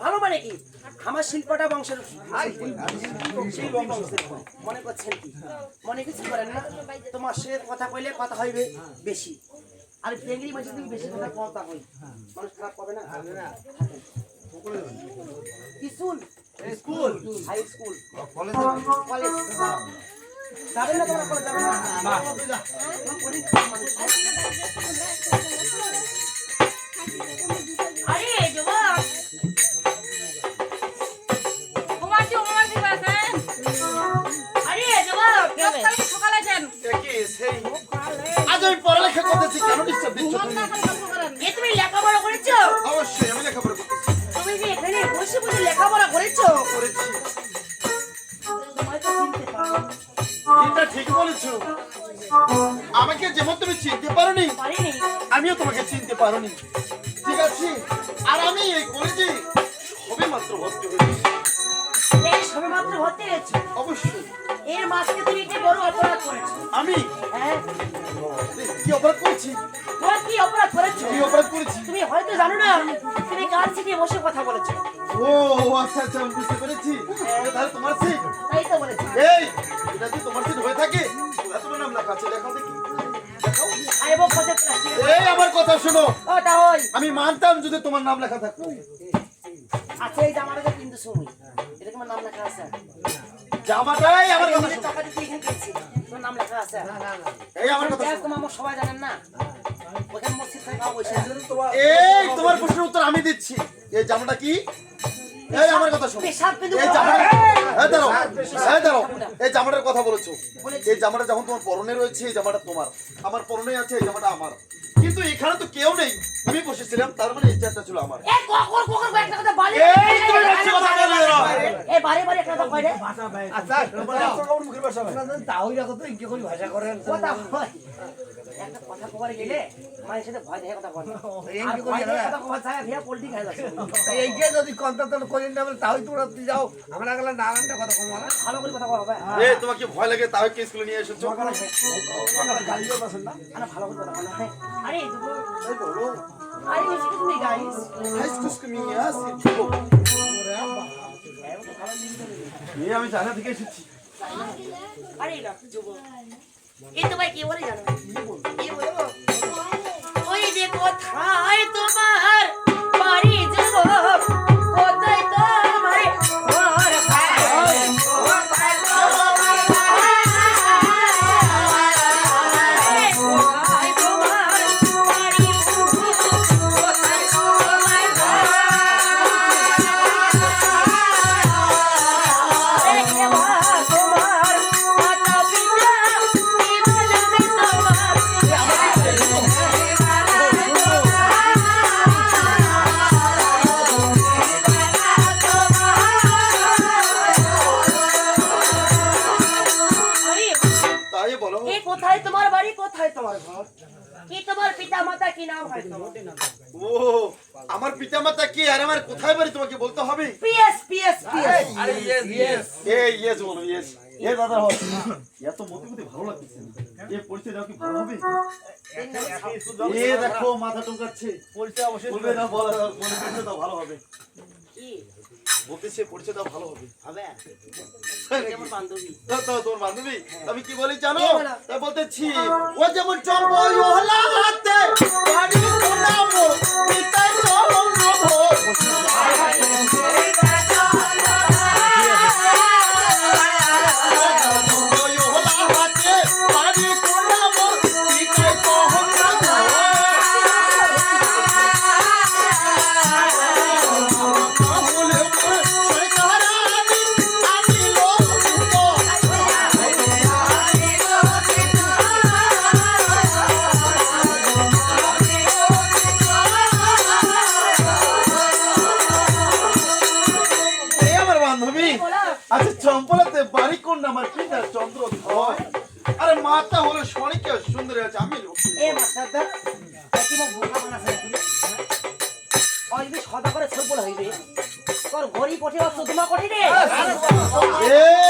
ভালো মানে কি? আমার শিল্পটা বংশের শিল্প মনে করছেন কি? মনে কিছু করেন না? তোমার সে কথা কইলে কথা হইবে বেশি। আর বেঙ্গলি মাঝে তুমি বেশি কথা কথা কই? মানুষ খারাপ পাবে না? School. School. High school. College college. যাবেন না তোমরা কলেজ যাবেন না? সেই আজ আমি পড়ালেখা করতেছি কেন ডিস্টার্ব দিচ্ছ তুমি? এ লেখাপড়া করেছ? অবশ্যই আমি লেখাপড়া করতেছি। তুমি যে এখানে বসে বসে লেখাপড়া করেছ? করেছি। এটা ঠিক বলেছ। আমাকে যেমন তুমি চিনতে পারিনি। আমিও তোমাকে চিনতে পারোনি। ঠিক আছে? আর আমি এই কলেজে সবে মাত্র ভর্তি হয়েছি। অপরাধ করেছ। আমি? হ্যাঁ। কি অপরাধ করেছি? তোমার কি অপরাধ করেছ? কি অপরাধ করেছি? তুমি হয়তো জানো না তুমি কার বসে কথা বলেছ? ও আচ্ছা আচ্ছা আমি বুঝতে পেরেছি। তাহলে তোমার সিট? তাই তো বলেছি। এই এটা যদি তোমার সিট হয়ে থাকে? তাহলে তোমার নাম লেখা আছে দেখাও দেখি। এই আমার কথা শোনো। আমি মানতাম যদি তোমার নাম লেখা থাকতো। আছে এই যে কিন্তু সময় এটা তোমার নাম লেখা আছে? জামাটাই আমার কথা এই টাকা দিয়ে এখানে কিনছি তোমার নাম লেখা আছে? এই আমার কথা আমার সবাই জানেন না। ওখানে মসজিদ থেকে খাওয়া বসে আছে। এই তোমার প্রশ্নের উত্তর আমি দিচ্ছি। এই জামাটা কি? এই আমার কথা শোনো। এই জামাটা এই দাঁড়াও। এই দাঁড়াও। এই জামাটার কথা বলেছ। এই জামাটা যখন তোমার পরনে রয়েছে এই জামাটা তোমার। আমার পরনে আছে এই জামাটা আমার। কিন্তু এখানে তো কেউ নেই। আমি বসেছিলাম তার মানে এই চেয়ারটা ছিল আমার। এই কখন কখন একটা কথা বাড়ি এই তুমি বেশি কথা বলে না। এই বাড়ি বাড়ি একটা কথা কয় রে। আচ্ছা মুখের ভাষা তাহলে দেখো তো ইঙ্গে করে ভাষা করেন কথা হয় একটা কথা কবার গেলে মায়ের সাথে ভয় দেখে কথা বলে। এই কি করি দেখে আমরা? কথা কবার ছায়া ভিয়া যাচ্ছে। যদি না বলে তোমরা তুই যাও। আমরা গেলে নারায়ণটা কথা কম না ভালো করে কথা বলা হবে এই তোমাকে ভয় লাগে? তাও কি স্কুলে নিয়ে এসেছ? গালিও পাচ্ছেন না? আরে ভালো করে কথা বলা আরে দুটো আরে excuse me guys excuse me yes এই আমি জানা থেকে এসেছি আরে এটা যুবক এই তো ভাই কি বলে জানো কি বলব ওই যে কোথায় কোথায় তোমার ঘর কি তোমার পিতা মাতা কি নাম হয় তোমার ও আমার পিতামাতা কে? আর আমার কোথায় বাড়ি তোমাকে বলতে হবে? পিএস পিএস পিএস আরে ইয়েস ইয়েস এই ইয়েস বলো ইয়েস এ দাদা হো এত মতি মতি ভালো লাগতেছে না পরিচয় দাও কি ভালো হবে? এ দেখো মাথা টুকাচ্ছে পরিচয় অবশ্যই বলবে না বলা মনে পরিচয় দাও ভালো হবে। কি? বলতেছে পরিচয় তা ভালো হবে। হবে? তাই বান্ধবী। তোর বান্ধবী? আমি কি বলি জানো? বলতেছি ও যেমন চরম চম্পলাতে বাড়ি কোন আমার পিতা চন্দ্র ধয় আরে মাতা হলো স্বর্ণিকা সুন্দর আছে আমি। এ মাস্টারদা কি মো বোকা বানাছে নাকি? ওই যে সদা করে হইবে। তোর ঘড়ি পঠে বা সুদমা কোঠি রে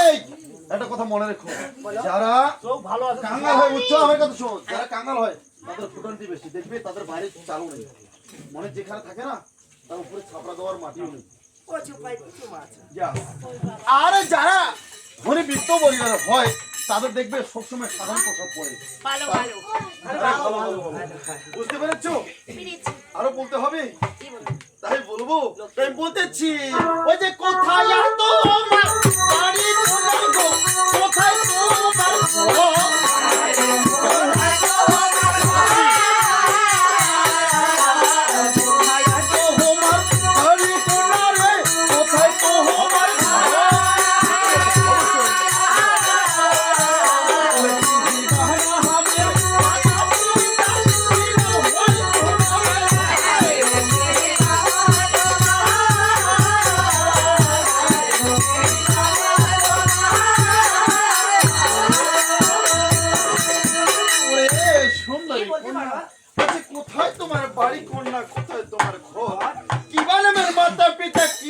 এই একটা কথা মনে রেখো। যারা চোখ ভালো আছে। কাঙ্গাল হয় উচ্চ আমার কথা শোন। যারা কাঙ্গাল হয় তাদের ফুটানটি বেশি। দেখবে তাদের বাইরে চালু নেই। মনে যেখানে থাকে না তার উপরে ছাপড়া দেওয়ার মাটিও নেই। আর যারা ধনী বৃত্ত পরিবার হয় তাদের দেখবে সবসময় সাধারণ পোশাক পরে ভালো ভালো। আরে ভালো, ভালো, ভালো। বুঝতে পেরেছ? আরও বলতে হবে? তাই বলব? তাই বলতেছি ওই যে কোথায় তোমার বাড়ি তোমার গো কোথায় তোমার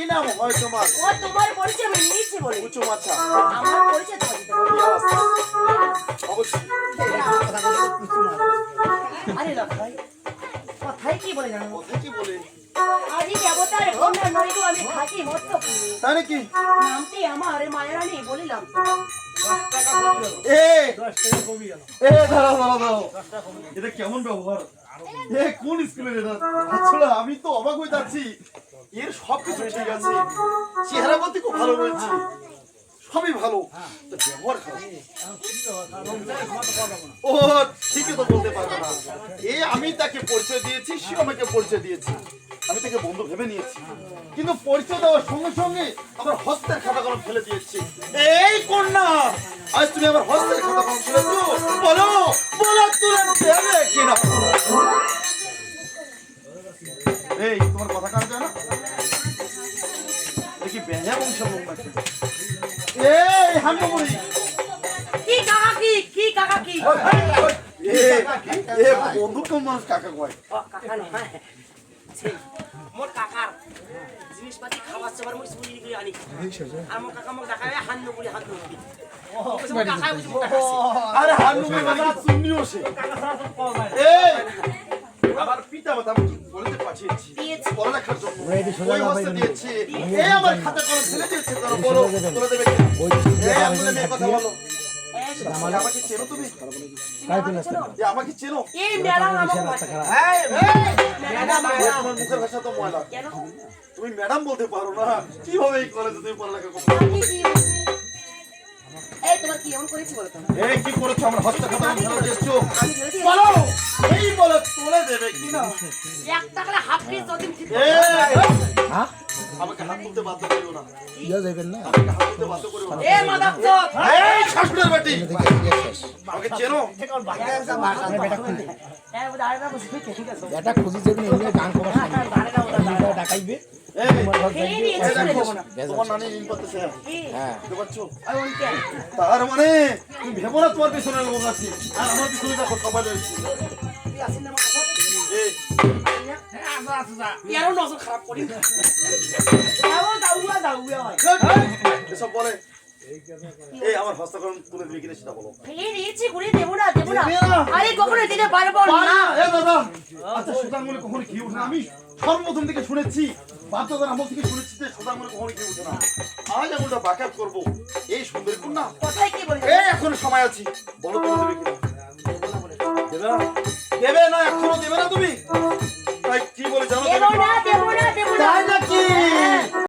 নাম হয় তোমার। ও তোমার পরিচয় আমি নিয়েছি বলে। উঁচু মাছা আমার পরিচয় তোমার দিতে হবে। অবশ্যই। আরে না ভাই কথাই কি বলে জানো? কোথায় কি বলে? আদি দেবতার কন্যা নই গো আমি থাকি মত্তপুরে তাই নাকি নামটি আমার মায়েরানি বলিলাম। এ! এ দাঁড়াও দাঁড়াও দাঁড়াও এটা কেমন ব্যবহার? এ, কোন আমি তো অবাক হয়ে যাচ্ছি। এর ঠিক আছে চেহারা খুব ভালো রয়েছে। সবই ভালো। ব্যবহার ও, ঠিকই তো বলতে পারবে না। এ, আমি তাকে পরিচয় দিয়েছি, সে আমাকে পরিচয় দিয়েছে। আমি তাকে বন্ধু ভেবে নিয়েছি। কিন্তু পরিচয় দেওয়ার সঙ্গে সঙ্গে আমার হস্তের খাতা কলম ফেলে দিয়েছি। এই কন্যা, আজ তুমি আমার হস্তের খাতা কলম ফেলেছো? বলো। মানুষ কাকা কয়? কাকা নয়। সেই, মোর কাকার জিনিসপাতি খাবার সবার মুই চুরি করে আনি। আর মোর কাকা মোক দেখাবে হান্ন গুলি হান্ন মোর আরে হাঙ্গমুড়ি মানে কি চুন্নিও সে এই! আমার পিতা মাতা আমাকে বলেতে পাঠিয়েছি। দিয়েছি। পড়ালেখার জন্য। ওই হস্তে দিয়েছি। এই আমার খাতা কলম ফেলে দিয়েছে তারা বলো তুলে দেবে এই আপনাদের কথা বলো। আমাকে চেনো এই ম্যাডাম আমাকে ম্যাডাম ওই মুখের ভাষা তো ময়লা। তুমি ম্যাডাম বলতে পারো না। কীভাবে এই কলেজে তুমি পড়ালেখা করো? এই তোমার কি এমন করেছি বলো তো? এই কি করেছ? আমার হস্তে খাতা কলম ফেলে দিয়েছ আমি ধরে দিয়েছি বলো! এই বলো তুলে দেবে কিনা? এক টাকা হাফ পিস যতদিন ঠিক এই আমাকে হাত তুলতে বাধ্য করিও না। আমাকে হাত তুলতে বাধ্য করিও না। এ মাদার এই শাশুড়ের বাটি! আমাকে চেনো? এ দাঁড়া না বসে ঠিক আছে এটা খুঁজি যাবি না। এমনি গান কবার দাঁড়া ডাকাইবে। এই খেয়ে এই নিয়েছি দেখো দেবো না। তোমার নানি ঋণ করতেছে। কি? হ্যাঁ। পারছ? আর ওইটা তার মানে তুমি ভেবো না তোমার পিছনে লোক আছে। আর আমার পিছনে দেখো সবাই রয়েছে। না ইয়ারও নজর খারাপ তুলে না না না না, না আমি সর্বপ্রথম থেকে শুনেছি বাধ্যতার আমল থেকে শুনেছি যে সুতাঙ্গুলি কখনো ঘি উঠে না আজ আমি ওটা করব এই সুন্দরী কন্যা কথাই কি বলি এখনও সময় আছে। বলো কিনা দেবে না? দেবে না এখনও দেবে না তুমি? তাই কি বলে জানো